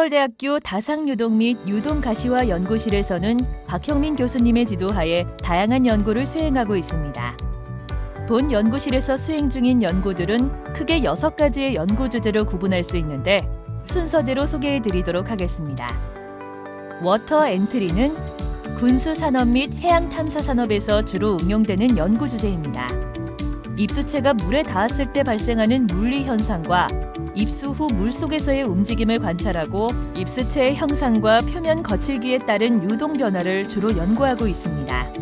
서울대학교 다상유동 및 유동가시화 연구실에서는 박형민 교수님의 지도하에 다양한 연구를 수행하고 있습니다. 본 연구실에서 수행 중인 연구들은 크게 여섯 가지의 연구 주제로 구분할 수 있는데 순서대로 소개해 드리도록 하겠습니다. 워터 엔트리는 군수 산업 및 해양 탐사 산업에서 주로 응용되는 연구 주제입니다. 입수체가 물에 닿았을 때 발생하는 물리 현상과 입수 후 물속에서의 움직임을 관찰하고 입수체의 형상과 표면 거칠기에 따른 유동 변화를 주로 연구하고 있습니다.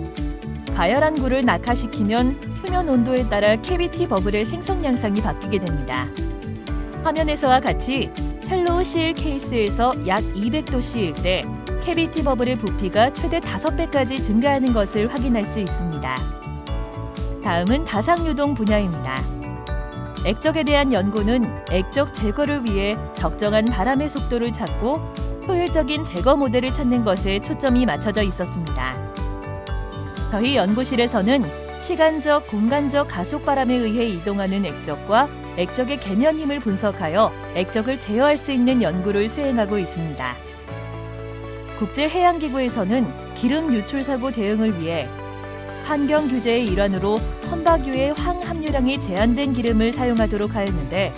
가열한 물을 낙하시키면 표면 온도에 따라 캐비티 버블의 생성 양상이 바뀌게 됩니다. 화면에서와 같이 첼로우 실 케이스에서 약 200도씨일 때 캐비티 버블의 부피가 최대 5배까지 증가하는 것을 확인할 수 있습니다. 다음은 다상유동 분야입니다. 액적에 대한 연구는 액적 제거를 위해 적정한 바람의 속도를 찾고 효율적인 제거 모델을 찾는 것에 초점이 맞춰져 있었습니다. 저희 연구실에서는 시간적, 공간적 가속 바람에 의해 이동하는 액적과 액적의 계면 힘을 분석하여 액적을 제어할 수 있는 연구를 수행하고 있습니다. 국제해양기구에서는 기름 유출 사고 대응을 위해 환경 규제의 일환으로 선박유의 황 함유량이 제한된 기름을 사용하도록 하였는데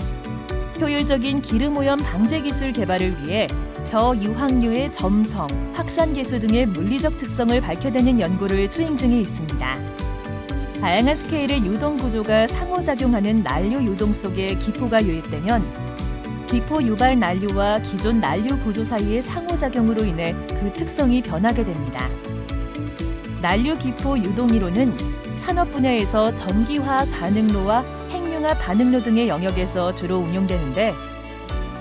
효율적인 기름 오염 방제 기술 개발을 위해 저유황유의 점성, 확산 계수 등의 물리적 특성을 밝혀내는 연구를 수행 중에 있습니다. 다양한 스케일의 유동 구조가 상호작용하는 난류 유동 속에 기포가 유입되면 기포 유발 난류와 기존 난류 구조 사이의 상호작용으로 인해 그 특성이 변하게 됩니다. 난류 기포 유동이론은 산업 분야에서 전기화학 반응로와 핵융합 반응로 등의 영역에서 주로 운용되는데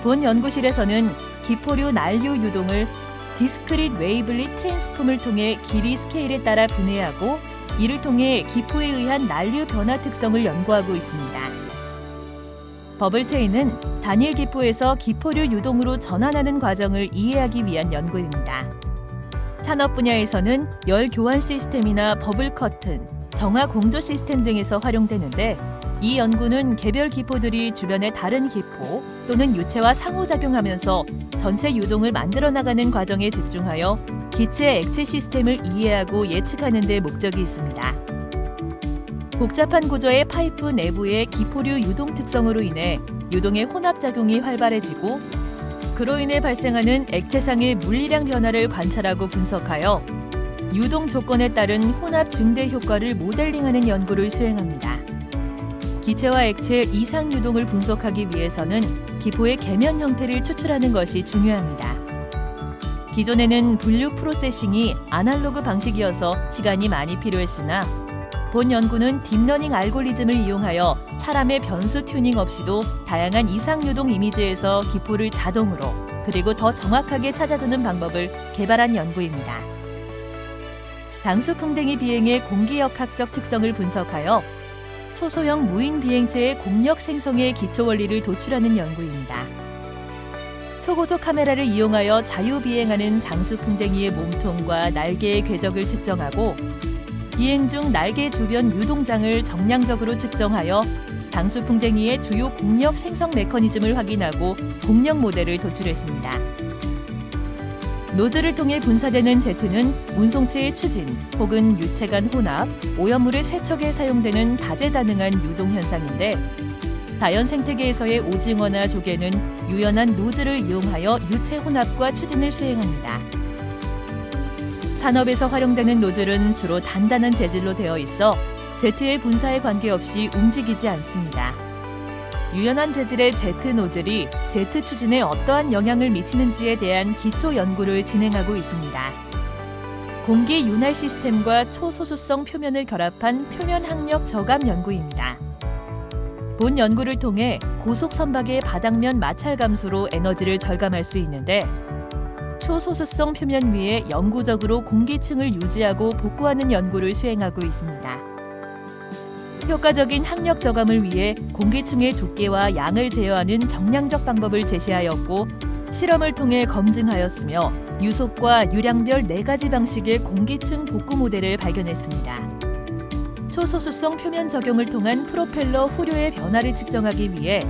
본 연구실에서는 기포류 난류 유동을 디스크릿 웨이블리 트랜스폼을 통해 길이 스케일에 따라 분해하고 이를 통해 기포에 의한 난류 변화 특성을 연구하고 있습니다. 버블 체인은 단일 기포에서 기포류 유동으로 전환하는 과정을 이해하기 위한 연구입니다. 산업 분야에서는 열 교환 시스템이나 버블 커튼, 정화 공조 시스템 등에서 활용되는데 이 연구는 개별 기포들이 주변의 다른 기포 또는 유체와 상호작용하면서 전체 유동을 만들어 나가는 과정에 집중하여 기체 액체 시스템을 이해하고 예측하는 데 목적이 있습니다. 복잡한 구조의 파이프 내부의 기포류 유동 특성으로 인해 유동의 혼합작용이 활발해지고 그로 인해 발생하는 액체상의 물리량 변화를 관찰하고 분석하여 유동 조건에 따른 혼합 증대 효과를 모델링하는 연구를 수행합니다. 기체와 액체 이상 유동을 분석하기 위해서는 기포의 계면 형태를 추출하는 것이 중요합니다. 기존에는 분류 프로세싱이 아날로그 방식이어서 시간이 많이 필요했으나 본 연구는 딥러닝 알고리즘을 이용하여 사람의 변수 튜닝 없이도 다양한 이상 유동 이미지에서 기포를 자동으로 그리고 더 정확하게 찾아주는 방법을 개발한 연구입니다. 당수풍뎅이 비행의 공기역학적 특성을 분석하여 초소형 무인 비행체의 공력 생성의 기초 원리를 도출하는 연구입니다. 초고속 카메라를 이용하여 자유 비행하는 장수풍뎅이의 몸통과 날개의 궤적을 측정하고 비행 중 날개 주변 유동장을 정량적으로 측정하여 장수풍뎅이의 주요 공력 생성 메커니즘을 확인하고 공력 모델을 도출했습니다. 노즐을 통해 분사되는 제트는 운송체의 추진 혹은 유체 간 혼합, 오염물의 세척에 사용되는 다재다능한 유동 현상인데 자연 생태계에서의 오징어나 조개는 유연한 노즐을 이용하여 유체 혼합과 추진을 수행합니다. 산업에서 활용되는 노즐은 주로 단단한 재질로 되어 있어 제트의 분사에 관계없이 움직이지 않습니다. 유연한 재질의 제트 노즐이 제트 추진에 어떠한 영향을 미치는지에 대한 기초 연구를 진행하고 있습니다. 공기 윤활 시스템과 초소수성 표면을 결합한 표면 항력 저감 연구입니다. 본 연구를 통해 고속 선박의 바닥면 마찰 감소로 에너지를 절감할 수 있는데 초소수성 표면 위에 영구적으로 공기층을 유지하고 복구하는 연구를 수행하고 있습니다. 효과적인 항력 저감을 위해 공기층의 두께와 양을 제어하는 정량적 방법을 제시하였고 실험을 통해 검증하였으며 유속과 유량별 네 가지 방식의 공기층 복구 모델을 발견했습니다. 초소수성 표면 적용을 통한 프로펠러 후료의 변화를 측정하기 위해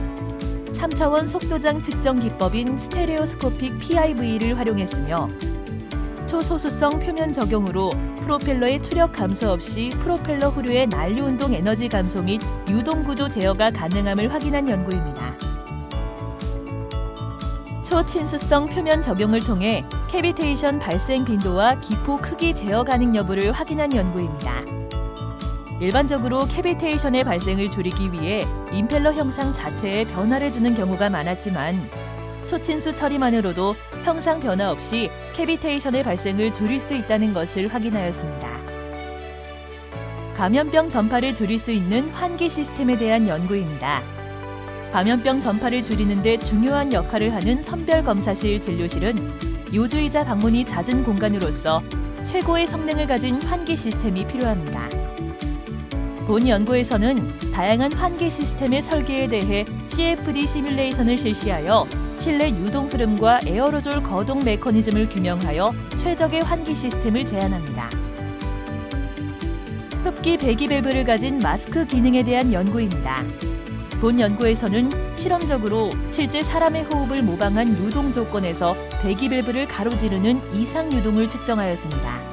3차원 속도장 측정 기법인 스테레오스코픽 PIV를 활용했으며 초소수성 표면 적용으로 프로펠러의 추력 감소 없이 프로펠러 후류의 난류 운동 에너지 감소 및 유동 구조 제어가 가능함을 확인한 연구입니다. 초친수성 표면 적용을 통해 캐비테이션 발생 빈도와 기포 크기 제어 가능 여부를 확인한 연구입니다. 일반적으로 캐비테이션의 발생을 줄이기 위해 임펠러 형상 자체에 변화를 주는 경우가 많았지만 초친수 처리만으로도 형상 변화 없이 캐비테이션의 발생을 줄일 수 있다는 것을 확인하였습니다. 감염병 전파를 줄일 수 있는 환기 시스템에 대한 연구입니다. 감염병 전파를 줄이는 데 중요한 역할을 하는 선별 검사실 진료실은 요주의자 방문이 잦은 공간으로서 최고의 성능을 가진 환기 시스템이 필요합니다. 본 연구에서는 다양한 환기 시스템의 설계에 대해 CFD 시뮬레이션을 실시하여 실내 유동 흐름과 에어로졸 거동 메커니즘을 규명하여 최적의 환기 시스템을 제안합니다. 흡기 배기 밸브를 가진 마스크 기능에 대한 연구입니다. 본 연구에서는 실험적으로 실제 사람의 호흡을 모방한 유동 조건에서 배기 밸브를 가로지르는 이상 유동을 측정하였습니다.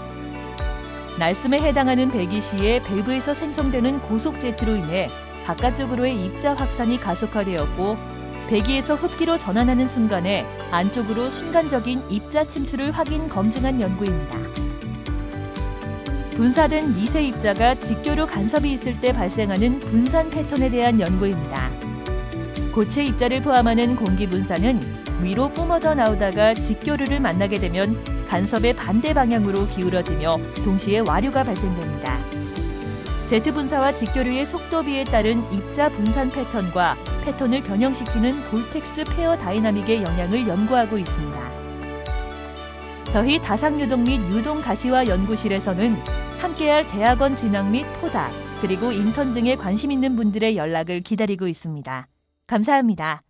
날숨에 해당하는 배기 시에 밸브에서 생성되는 고속 제트로 인해 바깥쪽으로의 입자 확산이 가속화되었고 배기에서 흡기로 전환하는 순간에 안쪽으로 순간적인 입자 침투를 확인 검증한 연구입니다. 분사된 미세 입자가 직교류 간섭이 있을 때 발생하는 분산 패턴에 대한 연구입니다. 고체 입자를 포함하는 공기 분산은 위로 뿜어져 나오다가 직교류를 만나게 되면 간섭의 반대 방향으로 기울어지며 동시에 와류가 발생됩니다. 제트 분사와 직교류의 속도비에 따른 입자 분산 패턴과 패턴을 변형시키는 볼텍스 페어 다이나믹의 영향을 연구하고 있습니다. 더희 다상 유동 및 유동 가시화 연구실에서는 함께할 대학원 진학 및 포닥 그리고 인턴 등에 관심 있는 분들의 연락을 기다리고 있습니다. 감사합니다.